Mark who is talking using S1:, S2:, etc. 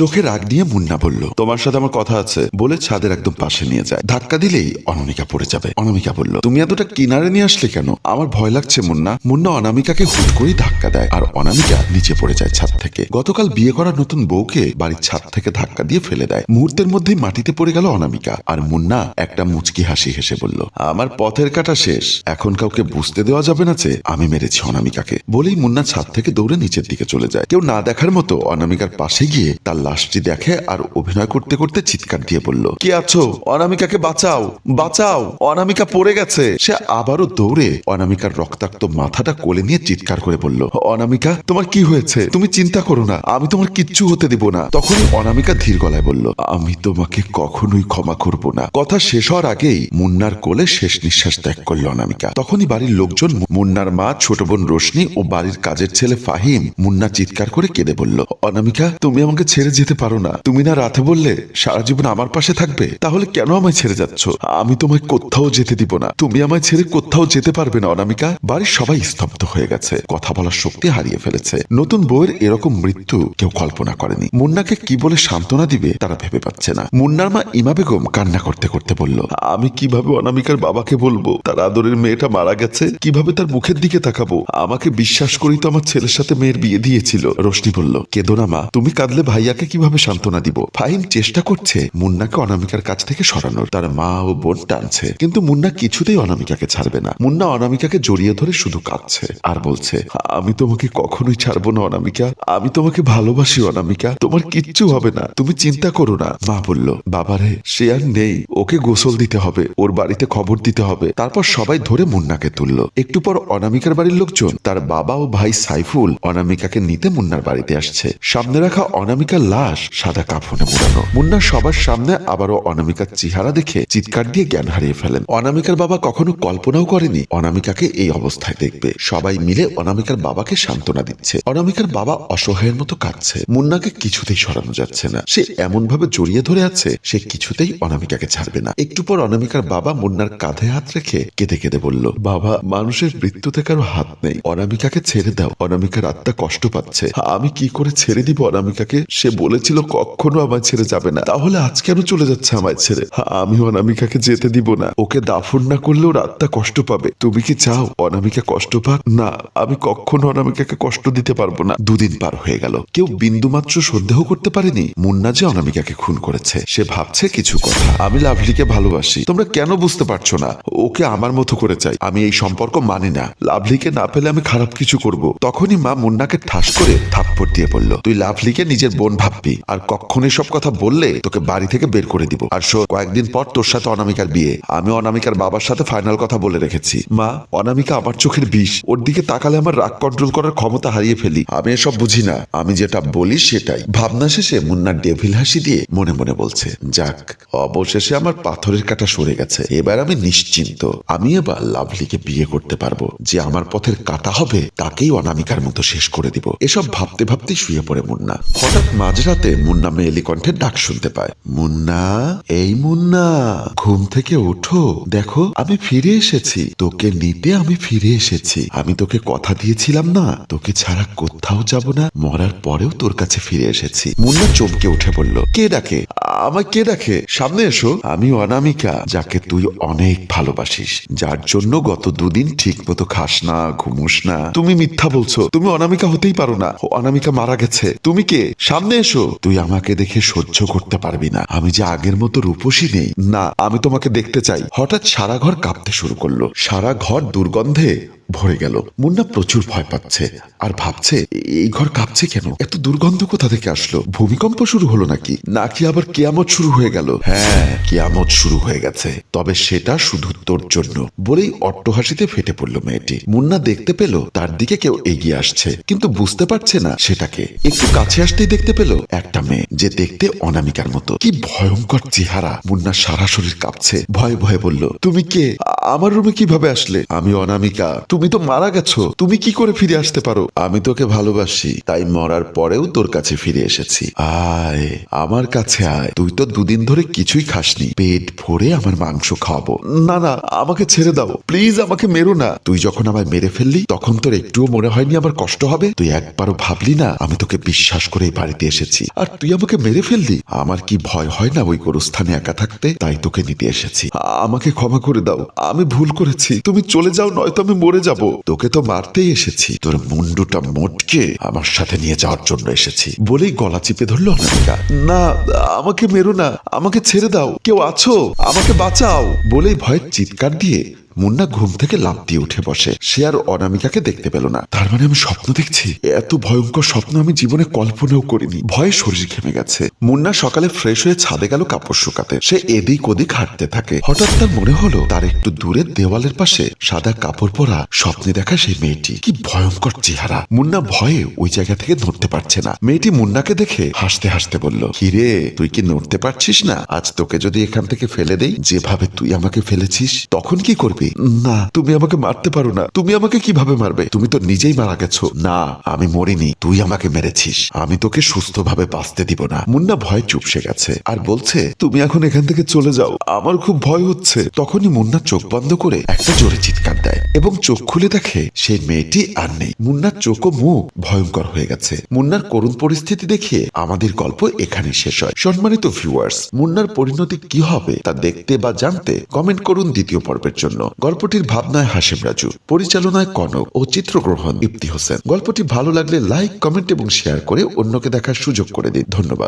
S1: চোখে রাগ নিয়ে মুন্না বলল, তোমার সাথে আমার কথা আছে। বলে ছাদের একদম পাশে নিয়ে যায়। ধাক্কা দিলেই অনামিকা পড়ে যাবে। অনামিকা বলল, তুমি এতটা কিনারে নিয়ে আসলে কেন? আমার ভয় লাগছে মুন্না। মুন্না অনামিকাকে হুট করেই ধাক্কা দেয় আর অনামিকা নিচে পড়ে যায় ছাদ থেকে। গতকাল বিয়ে করা নতুন বউকে বাড়ির ছাদ থেকে ধাক্কা দিয়ে ফেলে দেয়। মুহূর্তের মধ্যেই মাটিতে পড়ে গেল অনামিকা আর মুন্না একটা মুচকি হাসি হেসে বলল, আমার পথের কাটা শেষ। এখন কাউকে বুঝতে দেওয়া যাবে না যে আমি মেরেছি অনামিকাকে। বলেই মুন্না ছাদ থেকে দৌড়ে নিচের দিকে চলে যায়। কেউ না দেখার মতো অনামিকার পাশে গিয়ে তার লাশটি দেখে আর অভিনয় করতে করতে চিৎকার দিয়ে বলল, কি আছো? অনামিকাকে বাঁচাও বাঁচাও, অনামিকা পড়ে গেছে। সে আবারও দৌড়ে অনামিকার রক্তাক্ত মাথাটা কোলে নিয়ে চিৎকার করে বলল, অনামিকা, তোমার কি হয়েছে? তুমি চিন্তা করো না, আমি তোমার কিচ্ছু হতে দিব না। তখনই অনামিকা ধীর গলায় বলল, আমি তোমাকে কখনোই ক্ষমা করব না। কথা শেষ হওয়ার আগেই মুন্নার কোলে শেষ নিঃশ্বাস ত্যাগ করল অনামিকা। তখনই বাড়ির লোকজন মুন্নার মা, ছোট বোন রোশনি ও বাড়ির কাজের ছেলে ফাহিম মুন্না চিৎকার করে কেঁদে বলল, অনামিকা, তুমি আমাকে ছেড়ে যেতে পারো না। তুমি না রাতে বললে, সারা জীবন আমার পাশে থাকবে, তাহলে কেন আমায় ছেড়ে যাচ্ছ? আমি তোমায় কোথাও যেতে দিব না। তুমি আমায় ছেড়ে কোথাও যেতে পারবে না, অনামিকা। বাড়ির সবাই স্তব্ধ হয়ে গেছে। কথা বলার শক্তি হারিয়ে ফেলেছে। নতুন বউয়ের এরকম মৃত্যু কেউ কল্পনা করেনি। মুন্নাকে কি বলে সান্ত্বনা দিবে, তারা ভেবে পাচ্ছে না। মুন্নার মা ইমা বেগম কান্না করতে করতে বলল, আমি কীভাবে অনামিকার বাবাকে বলব? তার আদরের মেয়েটা মারা গেছে। কীভাবে তার মুখের দিকে তাকাবো? আমাকে বিশ্বাস করি তো আমার ছেলের সাথে মেয়ের বিয়ে দিয়েছিল। রোশনি বলল, কেদো না মা। তুমি কাঁদলে ভাইয়াকে কীভাবে সান্ত্বনা দিব? ফাহিম চেষ্টা করছে মুন্নাকে অনামিকার কাছ থেকে সরানোর। তার মা ও বোন টানছে। কিন্তু মুন্না কিছুতেই অনামিকাকে ছাড়বে না। মুন্না অনামিকাকে জড়িয়ে ধরে শুধু কাঁদছে আর বলছে, আমি তোমাকে কখনোই ছাড়বো না অনামিকা। আমি তোমাকে ভালোবাসি অনামিকা। তোমার কিচ্ছু হবে না। তুমি চিন্তা করো না। মা বলল, বাবারে, সে আর নেই। ওকে গোসল দিতে হবে। ওর বাড়িতে খবর দিতে হবে। তারপর সবাই ধরে মুন্নাকে তুললো। একটু পর অনামিকার বাড়ির লোকজন, তার বাবা ও ভাই সাইফুল অনামিকাকে নিতে মুন্নার বাড়িতে আসছে। সামনে রাখা অনামিকার লাশ সাদা কাফনে মোড়ানো। মুন্না সবার সামনে আবারও অনামিকার চেহারা দেখে চিৎকার দিয়ে জ্ঞান হারিয়ে ফেলেন। অনামিকার বাবা কখনো কল্পনাও করেনি অনামিকাকে এই অবস্থায় দেখবে। সবাই মিলে অনামিকার বাবাকে সান্ত্বনা দিচ্ছে। অনামিকার বাবা অসহায়ের মতো কাঁদছে। মুন্নাকে কিছুতেই সরানো যাচ্ছে না। সে এমন ভাবে জড়িয়ে ধরে আছে, সে কিছুতেই অনামিকাকে ছাড়বে না। একটু পর অনামিকার বাবা মুন্নার কাঁধে হাত রেখে কেঁদে কেঁদে বলল, বাবা, মানুষের মৃত্যুতে কারও হাত নেই। অনামিকাকে ছেড়ে দাও। অনামিকার আত্মা কষ্ট পাচ্ছে। আমি কি করে ছেড়ে দিব অনামিকাকে? সে বলেছিল কখনো আমায় ছেড়ে যাবে না। তাহলে আজ কেন চলে যাচ্ছে আমায় ছেড়ে? আমি অনামিকাকে যেতে দিব না। ওকে দাফন না করলে ওর আত্মা কষ্ট পাবে। তুমি কি চাও অনামিকা কষ্ট পাক? না, আমি কখনো অনামিকাকে কষ্ট দিতে পারব না। দুদিন পার হয়ে গেল। কেউ বিন্দুমাত্র সন্দেহ করতে পারেনি। মুন্না যে অনামিকাকে খুন করেছে। সে ভাবছে কিছু কথা। আমি লাভলিকে ভালোবাসি। তোমরা কেন বুঝতে পারছ না? ওকে আমার মতো করে চাই। আমি এই সম্পর্ক মানি না। লাভলিকে না পেলে আমি খারাপ কিছু করব। তখনই মা মুন্নাকে ঠাস করে থাপ্পড় দিয়ে বলল, তুই লাভলিকে নিজের বোন ভাববি। আর কখনই সব কথা বললে তোকে বাড়ি থেকে বের করে দিব। আর শো কয়েকদিন পর তোর সাথে অনামিকার বিয়ে। আমি অনামিকার বাবার সাথে ফাইনাল কথা বলে রেখেছি। মা, অনামিকা আমার চোখের বিষ। ওর দিকে তাকালে আমার রাগ কন্ট্রোল করার ক্ষমতা হারিয়ে ফেলি। আমি এসব বুঝি না। আমি যেটা বলি সেটাই। ভাবনা শেষে মুন্নার ডেভিল হাসি দিয়ে মনে মনে বলছে, যাক, অবশেষে আমার পাথরের কাটা সরে গেছে। এবার আমি নিশ্চিন্ত। আমি এবার লাভলিকে বিয়ে করতে পারব। যে আমার পথের কাটা হবে, তাকেই অনামিকার মতো শেষ করে দিব। এসব ভাবতে ভাবতে শুয়ে পড়ে মুন্না। হঠাৎ মাঝরাতে মুন্না মেয়েলি কণ্ঠের ডাক শুনতে পায়। মুন্না, এই মুন্না, ঘুম থেকে ওঠো। দেখো, আমি ফিরে এসেছি। তোকে নিতে আমি ফিরে এসেছি। আমি তোকে কথা দিয়েছিলাম না। তোকে ছাড়া কোথাও যাব না। মরার পরেও তোর কাছে ফিরে এসেছি। মুন্না চমকে উঠে বলল, কে ডাকে? আমায় কে ডাকে? সামনে এসো। আমি অনামিকা, যাকে তুই অনেক ভালোবাসিস। যার জন্য গত দুদিন ঠিক মতো খাস না, ঘুমুস না। তুমি মিথ্যা বলছো। তুমি অনামিকা হতেই পারো না। অনামিকা মারা গেছে। তুমি কে? সামনে এসো তুই আমাকে দেখে সহ্য করতে পারবি না। আমি যে আগের মতো রূপসী নেই। না, আমি তোমাকে দেখতে চাই। হঠাৎ সারা ঘর কাঁপতে শুরু করল। সারা ঘর দুর্গন্ধে ভরে গেল। মুন্না প্রচুর ভয় পাচ্ছে আর ভাবছে, এই ঘর কাঁপছে কেন? এত দুর্গন্ধ কোথা থেকে আসলো? ভূমিকম্প শুরু হলো নাকি? নাকি আবার কেয়ামত শুরু হয়ে গেল? হ্যাঁ কেয়ামত শুরু হয়ে গেছে। তবে সেটা শুধু তোর জন্য। বলেই অট্টহাসিতে ফেটে পড়ল মেয়েটি। মুন্না দেখতে পেল, তার দিকে কেউ এগিয়ে আসছে, কিন্তু বুঝতে পারছে না সেটাকে। একটু কাছে আসতেই দেখতে পেল, একটা মেয়ে, যে দেখতে অনামিকার মতো। কি ভয়ঙ্কর চেহারা। মুন্না সারা শরীর কাঁপছে, ভয়ে ভয়ে বলল, তুমি কে? আমার রুমে কীভাবে আসলে? আমি অনামিকা। তুমি তো মারা গেছো। তুমি কি করে ফিরে আসতে পারো? আমি তোকে ভালোবাসি, তাই মরার পরেও তোর কাছে ফিরে এসেছি। আয়, আমার কাছে আয়। তুই তো দুদিন ধরে কিছুই খাসনি। পেট ভরে আমার মাংস খাওয়াবো। না না, আমাকে ছেড়ে দাও। প্লিজ আমাকে মেরো না। তুই যখন আমায় মেরে ফেললি, তখন তোর একটুও মনে হয়নি আমার কষ্ট হবে। তুই একবারও ভাবলি না, আমি তোকে বিশ্বাস করে এই বাড়িতে এসেছি। আর তুই আমাকে মেরে ফেললি? আমার কি ভয় হয় না ওই গরুস্থানে একা থাকতে? তাই তোকে নিতে এসেছি। আমাকে ক্ষমা করে দাও। আমি ভুল করেছি। তুমি চলে যাও, নয়তো আমি মরে যাব। তোকে তো মারতেই এসেছি। তোর মুন্ডুটা মোটকে আমার সাথে নিয়ে যাওয়ার জন্য এসেছি। বলেই গলা চিপে ধরলো অনামিকা। না, আমাকে মেরো না। আমাকে ছেড়ে দাও। কেউ আছো? আমাকে বাঁচাও। বলেই ভয়ের চিৎকার দিয়ে মুন্না ঘুম থেকে লাফ দিয়ে উঠে বসে। সে আর অনামিকাকে দেখতে পেল না। তার মানে আমি স্বপ্ন দেখছি। এত ভয়ঙ্কর স্বপ্ন আমি জীবনে কল্পনাও করিনি। ভয়ে শরীর ঘেমে গেছে। মুন্না সকালে ফ্রেশ হয়ে ছাদে গেল কাপড় শুকাতে। সে এদিক ওদিক হাঁটতে থাকে। হঠাৎ তার মনে হলো, তার একটু দূরে দেওয়ালের পাশে সাদা কাপড় পরা স্বপ্নে দেখা সেই মেয়েটি। কি ভয়ঙ্কর চেহারা। মুন্না ভয়ে ওই জায়গা থেকে নড়তে পারছে না। মেয়েটি মুন্নাকে দেখে হাসতে হাসতে বলল হিরে তুই কি নড়তে পারছিস না? আজ তোকে যদি এখান থেকে ফেলে দেই, যেভাবে তুই আমাকে ফেলেছিস, তখন কি করবি? না, তুমি আমাকে মারতে পারো না। তুমি আমাকে কীভাবে মারবে? তুমি তো নিজেই মারা গেছো। না, আমি মরিনি। তুই আমাকে মেরেছিস। আমি তোকে সুস্থভাবে বাঁচতে দিব না। মুন্না ভয় চুপসে গেছে। আর বলছে, তুমি এখন এখান থেকে চলে যাও। আমার খুব ভয় হচ্ছে। তখনই মুন্না চোখ বন্ধ করে একটা জোরে চিৎকার দেয়। এবং চোখ খুলে দেখে সেই মেয়েটি আর নেই। মুন্নার চোখ ও মুখ ভয়ঙ্কর হয়ে গেছে। মুন্নার করুণ পরিস্থিতি দেখিয়ে আমাদের গল্প এখানে শেষ হয়। সম্মানিত ভিউয়ার্স মুন্নার পরিণতি কি হবে তা দেখতে বা জানতে কমেন্ট করুন দ্বিতীয় পর্বের জন্য। গল্পটির ভাবনায় হাসিম রাজু, পরিচালনায় কনক ও চিত্রগ্রহণ ইপ্তি হোসেন। গল্পটি ভালো লাগলে লাইক কমেন্ট এবং শেয়ার করে অন্যকে দেখার সুযোগ করে দিন। ধন্যবাদ।